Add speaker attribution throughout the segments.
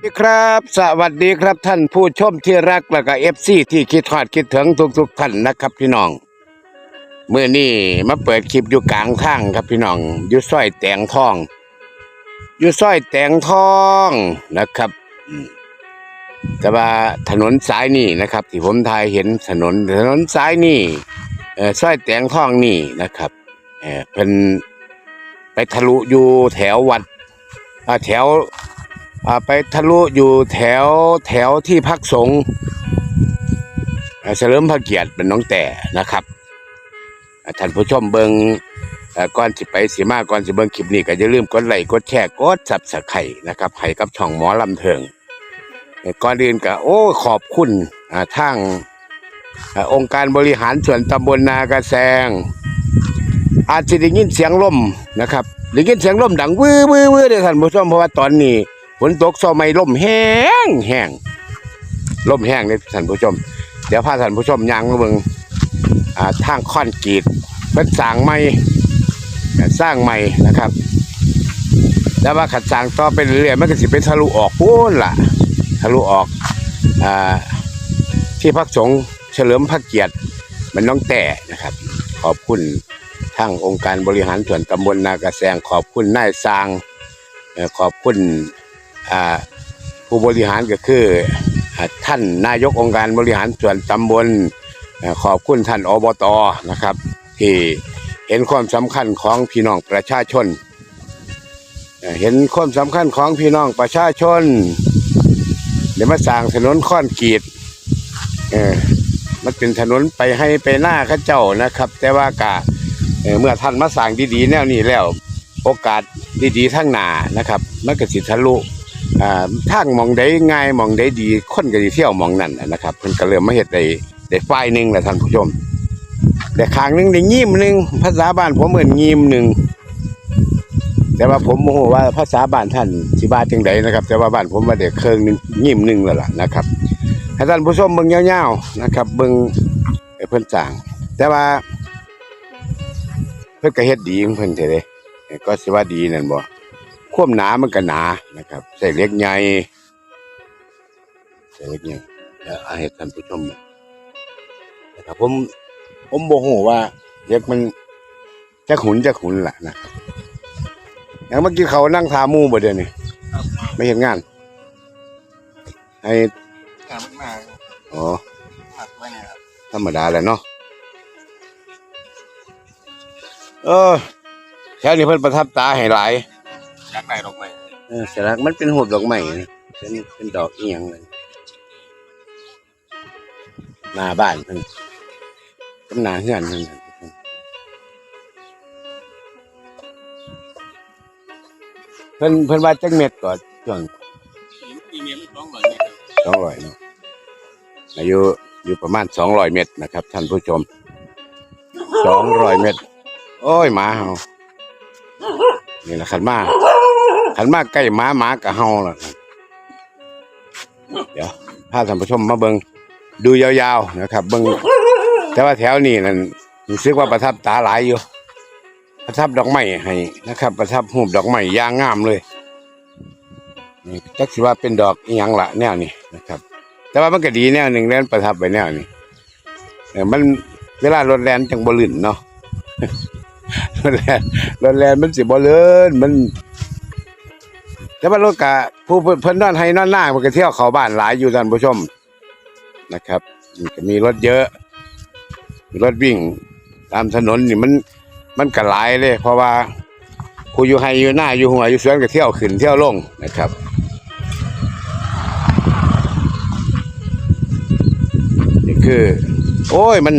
Speaker 1: สวัสดีครับ สวัสดีครับท่านผู้ชมที่รักและก็เอฟซีที่คิดทอดคิดถึงทุกๆท่านนะครับพี่น้องเมื่อนี้มาเปิดคลิปอยู่กลางทางครับพี่น้องอยู่ซอยแตงทอง อยู่ซอยแตงทองนะครับอืมแต่ว่าถนนสายนี่นะครับ ที่ผมทายเห็นถนนถนนสายนี่เออซอยแตงทองนี่นะครับเออเป็นไปทะลุอยู่แถววัดแถว ไปทะลุอยู่แถวแถวที่พักสงฆ์เฉลิมพระเกียรติเป็นน้องแต่นะครับท่านผู้ชมเบิงก่อนสิไปสีมาก่อนสิเบิงคลิปนี้ก็อย่าลืมกดไลค์กดแชร์กดสับสไครนะครับให้กับช่องหมอลำเทิงก่อนอื่นก็โอ้ขอบคุณอ่าทางองค์การบริหารส่วนตำบลนากระแซง อาจจะได้ยินเสียงลมนะครับได้ยินเสียงลมดังวื้อวื้อวื้อเด้อท่านผู้ชมเพราะว่าตอนนี้ ฝนตกซอไม่ล่มแห้งแห้งล่มแห้งเลยท่านผู้ชม เดี๋ยวพาท่านผู้ชมย่างเบิ่งทางคอนกรีตเป็นสร้างใหม่สร้างใหม่นะครับแล้วว่าขัดสางต่อไปเรื่อยๆมันก็สิเป็นทะลุออกพูนล่ะ ทะลุออกอที่พักสงฆ์เฉลิมพระเกียรติมันน้องแต่นะครับ ขอบคุณทางองค์การบริหารส่วนตำบลนากระแซงขอบคุณนายสร้างขอบคุณ ผู้บริหารก็คืออท่านนายกองค์การบริหารส่วนตำบลขอบคุณท่านอบตนะครับ ที่เห็นความสำคัญของพี่น้องประชาชน เห็นความสำคัญของพี่น้องประชาชนเดี๋ยวมาสร้างถนนคอนกรีตเออมันเป็นถนนไปให้ไปหน้าข้าเจ้านะครับ แต่ว่ากะเเมื่อท่านมาสร้างดีๆแนวนี้แล้ว โอกาสดีๆทั้งหนานะครับมันก็สิทะลุ ทางมองได้ง่ายมองได้ดีคนก็สิเที่ยวมองนั่นนะครับเพิ่นก็เริ่มมาเฮ็ดได้ได้ฝ่ายหนึ่งแหละท่านผู้ชมแต่ขางหนึงได้ยิ้มหนึ่งภาษาบ้านผมเหมือนยิ้มหนึ่งแต่ว่าผมโมโหว่าภาษาบ้านท่านสิว่าจังไดนะครับ แต่ว่าบ้านผมว่าเด็กเครื่องหนึงยิ้มหนึ่งแล้วล่ะนะครับให้ท่านผู้ชมเบิ่งยาวๆนะครับ เบิ่งเพิ่นสร้าง แต่ว่า เพิ่นก็เฮ็ดดีเพิ่นเท่เด้ก็สิว่าดีนั่นบ่ ควบหนามันก็หนานะครับ ใส่เล็กใหญ่ใส่เล็กใหญ่แล้วเอาให้ท่านผู้ชมนะครับผมผมบ่ฮู้ว่าเล็กมันจะขุนจะขุนแหละนะอย่างเมื่อกี้เขานั่งทามู่บ่เดี๋ยวนี้ไม่เห็นงานให้
Speaker 2: งานมา
Speaker 1: อ๋อธรรมดาแหละเนาะเออแถวนี้เพิ่นประทับตาให้หลาย
Speaker 2: อยากได้ดอกไม้
Speaker 1: เออสลักมันเป็นหูดดอกไม้นะเป็นเป็นดอกอีหยังเลยหน้าบ้านเพิ่นกำนาเฮือนเพิ่นเพิ่นเพิ่นว่าจักเม็ดก่อนช่วง
Speaker 2: อีเมลมันต้องหน่อยเนี่ยครับ
Speaker 1: สองร้อยเนาะอายุอยู่ประมาณสองร้อยเมตรนะครับ ท่านผู้ชมสองร้อยเมตรโอ้ยหมาเฮานี่แหละขันมา ขันมาใกล้หมาหมากะเฮาล่ะเดี๋ยวพาท่านผู้ชมมาเบิงดูยาวๆนะครับ เบิงแต่ว่าแถวนี้นั่นรู้สึกว่าประทับตาหลายอยู่ ประทับดอกไม้ให้นะครับ ประทับหูปดอกไม้ย่างงามเลยนี่จักสิว่าเป็นดอกอีหยังละแนวนี้นะครับ แต่ว่ามันก็ดีแนวหนึ่งแล้วประทับไปแนวนี้เออมันเวลารถแลนจังบ่ลื่นเนาะรถแลนรถแลนมันสิบ่เลื่นมัน แต่ว่ารถกะผู้เพิ่นเพิ่นอนให้นอนหน้ามันก็เที่ยวเขาบ้านหลายอยู่ท่านผู้ชมนะครับมันก็มีรถเยอะรถวิ่ง ตามถนนนี่มันมันก็หลายเลย เพราะว่าผู้อยู่ให้อยู่หน้าอยู่หัวอยู่สวนก็เที่ยวขึ้นเที่ยวลงนะครับนี่คือ โอ้ยมัน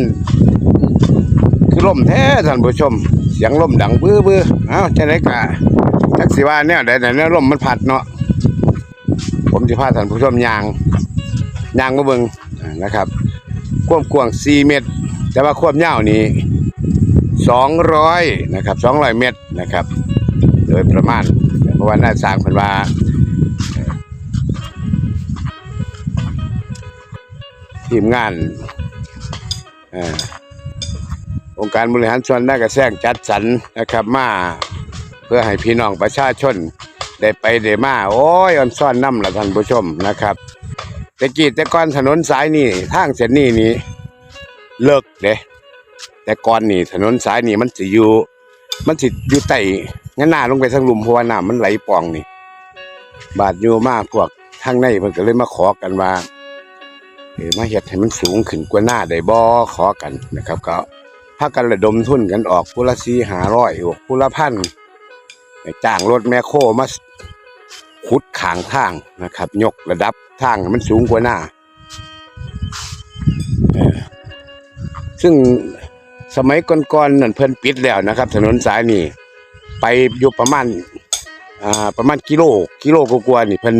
Speaker 1: คือลมแท้ท่านผู้ชมเสียงลมดังบื้อบื้อเอ้าจะไหนกะ จักสิว่าเนี่ยแต่แต่เนี่ยลมมันพัดเนาะผมจะพาท่านผู้ชมยางยางมาเบิงนะครับความกว้าง4เมตร แต่ว่าความยาวนี่200นะครับ200 เมตรนะครับ โดยประมาณเพราะว่าน่าสร้างเพิ่นว่าทีมงานอองค์การบริหารส่วนได้กระแซงจัดสรรนะครับมา พื่อให้พี่น้องประชาชนได้ไปได้มา โอ้ยอันซ่อนน้ำละท่านผู้ชมนะครับแต่กี้แต่ก่อนถนนสายนี้ทางเส้นนี้นี่เลิกเด้แต่ก่อนนี่ถนนสายนี้มันสิอยู่ มันสิอยู่ใต้งั้นหน้าลงไปทางลุมเพราะว่าน้ำมันไหลปองนี่ บาดอยู่มากพวกทางในเพิ่นก็เลยมาขอกันว่าเออมาเฮ็ดให้มันสูงขึ้นกว่าหน้าได้บ่ขอกันนะครับ ก็พากันระดมทุนกันออกผู้ละ4 500อกผู้ละพัน จ้างรถแมคโครมาขุดขางทางนะครับ ยกระดับทางมันสูงกว่าหน้า ซึ่งสมัยก่อนๆนั่นเพิ่นปิดแล้วนะครับ ถนนสายนี้ไปอยู่ประมาณอ่าประมาณกิโลกิโลกว่าๆนี่เพิ่น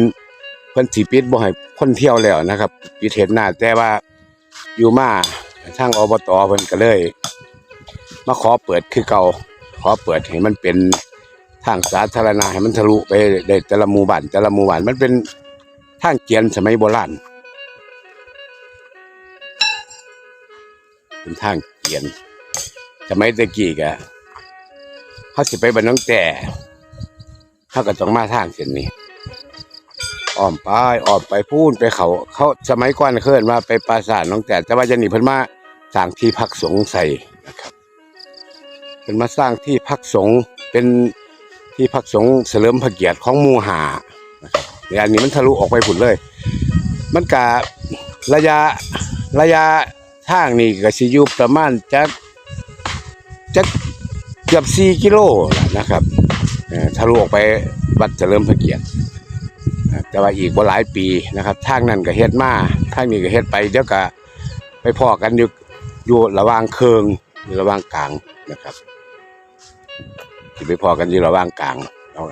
Speaker 1: เพิ่นสิปิดบ่ให้คนเที่ยวแล้วนะครับปิดเห็นหน้าแต่ว่าอยู่มาทางอบตเพิ่นก็เลย มาขอเปิดคือเก่าขอเปิดให้มันเป็น ทางสาธารณะให้มันทะลุไปได้แต่ละหมู่บ้านแต่ละหมู่บ้านมันเป็นทางเกียนสมัยโบราณเป็นทางเกียนสมัยตะกี้ก็เขาสิไปบ้านน้องแต่เขาก็ต้องมาทางเส้นนี้อ้อมไปอ้อมไปพูนไปเขาเขาสมัยก่อนเคลื่อนมาไปปราสาทน้องแต่แต่ว่าจะหนีเพิ่นมาสร้างที่พักสงฆ์ใส่นะครับเพิ่นมาสร้างที่พักสงฆ์เป็น ที่พักสงเสริมพระเกียรติของมูหานะครับในอันนี้มันทะลุออกไปผุดเลย มันกะระยะระยะทางนี่ก็สิอยู่ประมาณจักจักเกือบ4กิโลนะครับทะลุออกไปวัดเจริญพระเกียรติอ่าแต่ว่าอีกบ่าหลายปีนะครับทางนั้นก็เฮ็ดมาทางนี้ก็เฮ็ดไปเดี๋ยวก็ไปพอกันอยู่อยู่ระหว่างเคืองอยู่ระหว่างกลางนะครับ ที่ไปพอกันอยู่ระหว่างกลาง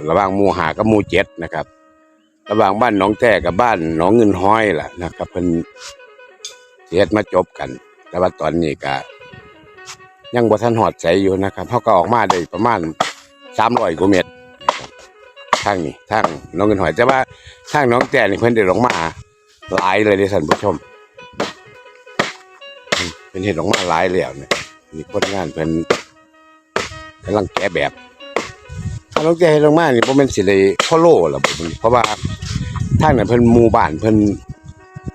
Speaker 1: ระหว่างหมู่หากับหมู่เจ็ดนะครับ ระหว่างบ้านหนองแต้กับบ้านหนองเงินห้อยล่ะนะครับเพิ่นเฮ็ดมาจบกัน แต่ว่าตอนนี้ก็ยังบ่ทันหอดใจอยู่นะครับเขาก็ออกมาได้ประมาณสามร้อยกว่าเมตรนะครับทางนี้ทางน้องเงินหอยแต่ว่าทางน้องแต่นี่เพิ่นได้ลงมาหลายเลยเด้ท่านผู้ชมเป็นเห็นลงมาหลายแล้วเนี่ยมีคนงานเพิ่นกำลังแกะแบบ ถ้าน้องแต่ลงมานี่บ่แม่นสิได้พ่อโลล่ะบ่เพราะว่าทางนั้นเพิ่นหมู่บ้านเพิ่น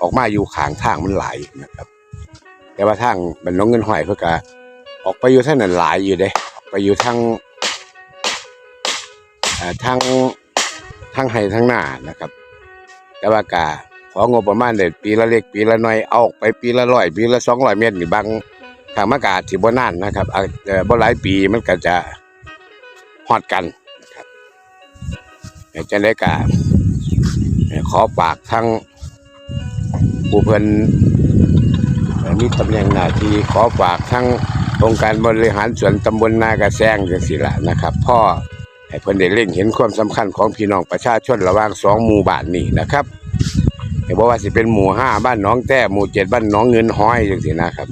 Speaker 1: ออกมาอยู่ข้างทางมันหลายนะครับ แต่ว่าทางบ้านน้องเงินหอยเพิ่นก็ออกไปอยู่ทางนั้นหลายอยู่เด้ไปอยู่ทางอ่าทั้งทั้งให้ทั้งหน้านะครับ แต่ว่ากาของบประมาณเด็ดปีละเล็กปีละน้อยเอาออกไปปีละร้อยปีละสองร้อยเมตรนี่บางทางมากาสิบ่นานนะครับอาจจะบ่หลายปีมันก็จะฮอดกัน จะได้กาขอฝากทั้งผู้เพิ่นเอ่อมีตำแหน่งหน้าที่ขอฝากทั้งองค์การบริหารส่วนตำบลนากระแซงจังซี่ล่ะนะครับ พ่อให้เพิ่นได้เล็งเห็นความสำคัญของพี่น้องประชาชนระหว่างสองหมู่บ้านนี้นะครับไม่ว่าสิเป็นหมู่ห้าบ้านน้องแต้หมู่เจ็ดบ้านน้องเงินห้อยจังซี่นะครับ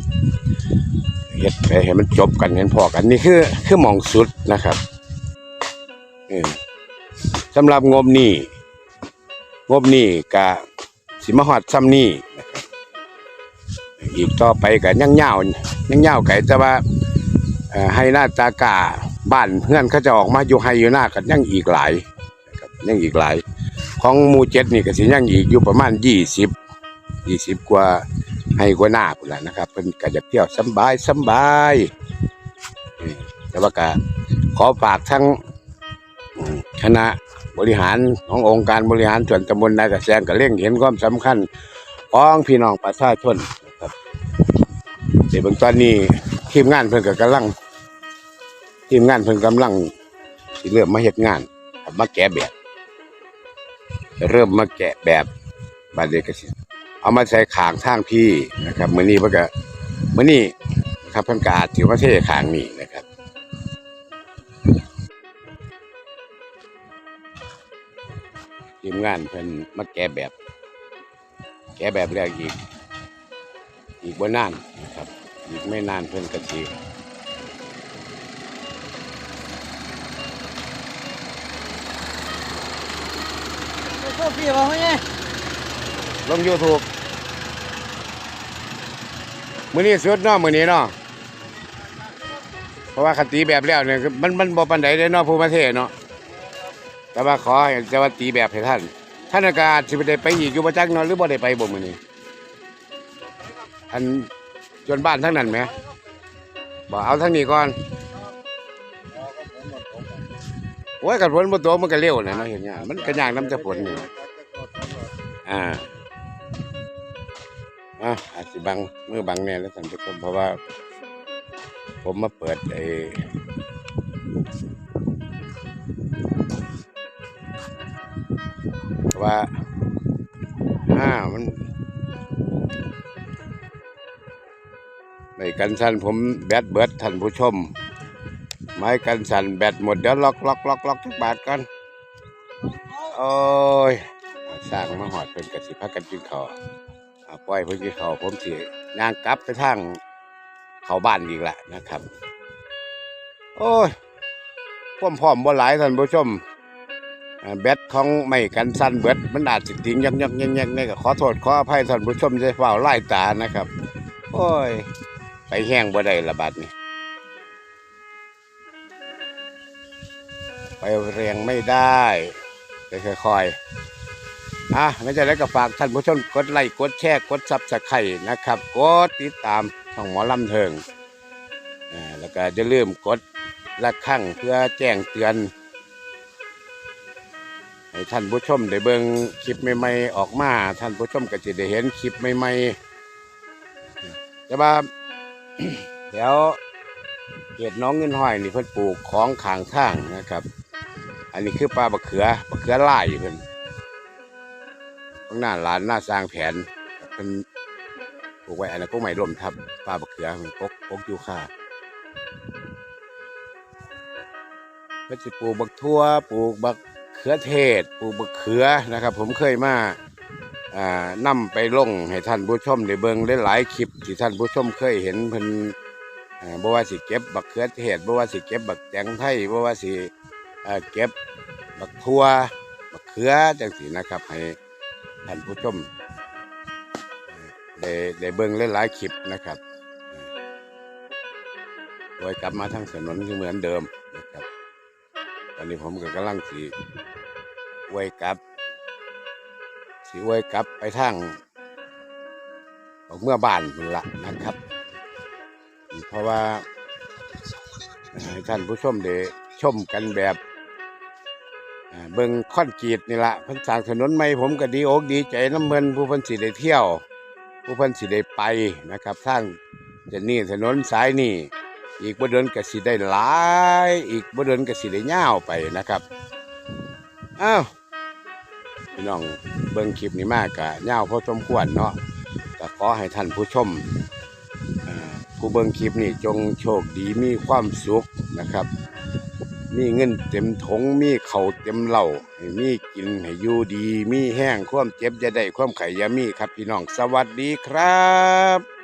Speaker 1: เฮ็ดไปให้มันจบกันเห็นพอกันนี่คือคือมองสุดนะครับเออ สำหรับงบนี้งบนี้ก็สิมาฮอดซ้ำนี้อีกต่อไปก็ยังยาวยังยาวไกลแต่ว่าให้หน้าตากาบ้านเพื่อนเขาจะออกมาอยู่ให้อยู่หน้ากันยังอีกหลายนะครับยังอีกหลาย ของมูเจ็ดนี่ก็สิยังอีกอยู่ประมาณยี่สิบยี่สิบกว่าให้กว่าหน้าพุ่นละนะครับเพิ่นก็จะเที่ยวสบายสบายแต่ว่าก็ขอฝากทั้งคณะ บริหารขององค์การบริหารส่วนตำบลนากระแสงก็เร่งเห็นความสำคัญของพี่น้องประชาชนครับเดี๋ยวตอนนี้ทีมงานเพิ่นก็กำลัง ทีมงานเพิ่นกำลังเริ่มมาเฮ็ดงานมาแกะแบบ เริ่มมาแกะแบบบาดเดยวกสิเอามาใส่ขางทางพี่นะครับ มือนี้เพิ่นก็มือนี้นะครับเพิ่นก็อาจสิมาเทขางนี้ งานเพิ่นมาแกะแบบ แกะแบบแรกอีก อีกบ่นานนะครับ อีกไม่นานเพิ่นก็สิ
Speaker 3: โซฟีบอกว่าไง
Speaker 1: ลง YouTube มื้อนี้สุดเนาะมื้อนี้เนาะเพราะว่าคติแบบแล้วเนี่ยมันมันบ่ปานใดเด้เนาะผู้มาเทศเนาะ แต่ว่าขอให้เจ้าว่าตีแบบให้ท่าน ท่านอากาศสิบ่ได้ไปอีกอยู่บ่จักเนอนหรือบ่ได้ไปบ่มือนี้อันจนบ้านทั้งนั้นไหมบ่เอาทั้งนี้ก่อนโอ้ยกับฝนบ่ตกมันก็เร็วนะเนาะเห็นหยังมันก็ยากนำจะฝนนี่อ่าอะอาจสิบังเมื่อบังแน่แล้วท่านผู้ชมเพราะว่า ผมมาเปิดไอ้ ว่าอ่ามันในกันสันผมแบตเบิดท่านผู้ชม ไม้กันสันแบตหมดเดี๋ยวล็อกล็อกล็อกล็อกทุกบาทกันโอ้ยสร้างมาหอดเป็นกสิพักกันกินข้าวอ่าปล่อยเพิ่นกินข้าวผมสิย่างกลับไปทางเขาบ้านอีกล้วนะครับ โอ้ยความพร้อมบ่หลายท่านผู้ชม แบตของไม่กันสั้นเบิดมันอาจสิติงยักยักยักยักนี่ก็ขอโทษขออภัยท่านผู้ชมจะเฝ้าไล่ตานะครับ โอ้ย ไปแห้งบ่ได้ละบาดนี้ไปแรงไม่ได้ไปค่อยๆอะไม่ใช่แล้วก็ฝากท่านผู้ชมกดไลค์กดแชร์กดซับสไครต์นะครับ กดติดตามช่องหมอลำเทิงแล้วก็จะลืมกดละครั้งเพื่อแจ้งเตือน ให้ท่านผู้ชมได้เบิ่งคลิปใหม่ๆออกมา ท่านผู้ชมก็จะได้เห็นคลิปใหม่ๆแต่ว่า เดี๋ยวเขตหน้องเงินห้อยนี่เพิ่นปลูกของขางทางนะครับ อันนี้คือปลาบะเขือบักเขือลายเพิ่นข้างหน้าร้านหน้าสร้างแผนเพิ่นปลูกไว้อันนั้นก็ไม่ร่มทับปลาบะเขือมันปกปกอยู่ค่าเพิ่นสิปลูกบักทั่วปลูกบัก เขือเทศปลูกบักเขือนะครับ ผมเคยมาอ่านำไปลงให้ท่านผู้ชมได้เบิ่งหลายๆคลิปที่ท่านผู้ชมเคยเห็นเพิ่นบ่ว่าสิเก็บบักเขือเทศบ่ว่าสิเก็บบักแตงไทยบ่ว่าสิเก็บบักทั่วบักเขือจังสีนะครับให้ท่านผู้ชมได้ได้เบิ่งหลายๆคลิปนะครับโดยกลับมาทางถนนที่เหมือนเดิม อนนี้ผมก็กำลังสีไวยกลับสีไวยกลับไปทางออกเมื่อบ้านพุ่นละนะครับ เพราะว่าให้ท่านผู้ชมได้ชมกันแบบเบิ่งคอนกรีตนี่ละพิ่นสางถนนใหม่ผมก็ดีอกดีใจน้ำเพิ่นผู้พิ่นสิได้เที่ยว ผู้พิ่นสิได้ไปนะครับทางจะนี่ถนนสายนี่ อีกบ่เดินก็สิได้หลาย อีกบ่เดินก็สิได้ยาวไปนะครับอ้าวพี่น้องเบิ่งคลิปนี้มากกะยาวพอสมควรเนาะก็ขอให้ท่านผู้ชมผู้เบิ่งคลิปนี่จงโชคดีมีความสุขนะครับ มีเงินเต็มถงมีเข่าเต็มเหล่ามีกินให้อยู่ดี มีแห้งความเจ็บจะได้ความไข่ยามีครับ พี่น้องสวัสดีครับ